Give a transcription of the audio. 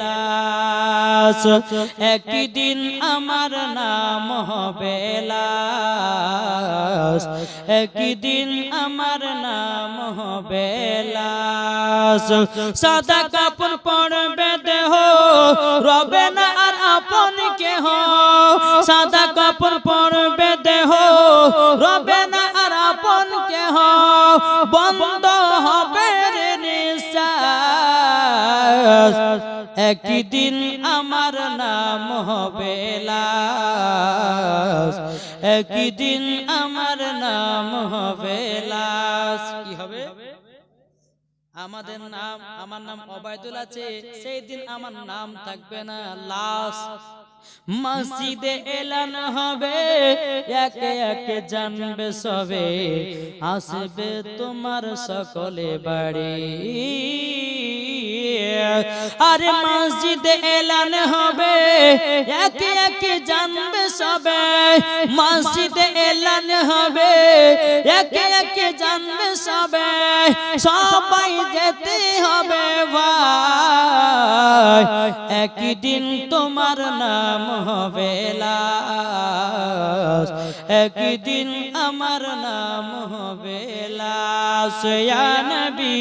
লাশ একদিন আমার নাম হবে লাশ একদিন আমার নাম হবে লাশ সাদা কাপড় পরবে দেহ, রবে না আর আপন কেহ। সাদা কাপড় পরবে দেহ, রবে না আর আপন কেহ। বন্ধ হবে রে একদিন আমার নাম হবে লাশ। একদিন আমার নাম হবে লাশ। কি হবে? আমাদের নাম, আমার নাম অবায়দুল আছে সেই দিন আমার নাম থাকবে না, লাশ। মসজিদে এলান হবে, একে একে জানবে সবে। আসবে তোমার সকলে বাড়ি। আরে মসজিদে এলান হবে। একে একে জানবে সবে। মসজিদে এলান হবে। একে একে জানবে সবে। সবাই যেতে হবে ভাই। একদিন তোমার নাম হবে একদিন আমার নাম হবে লাশ। নবী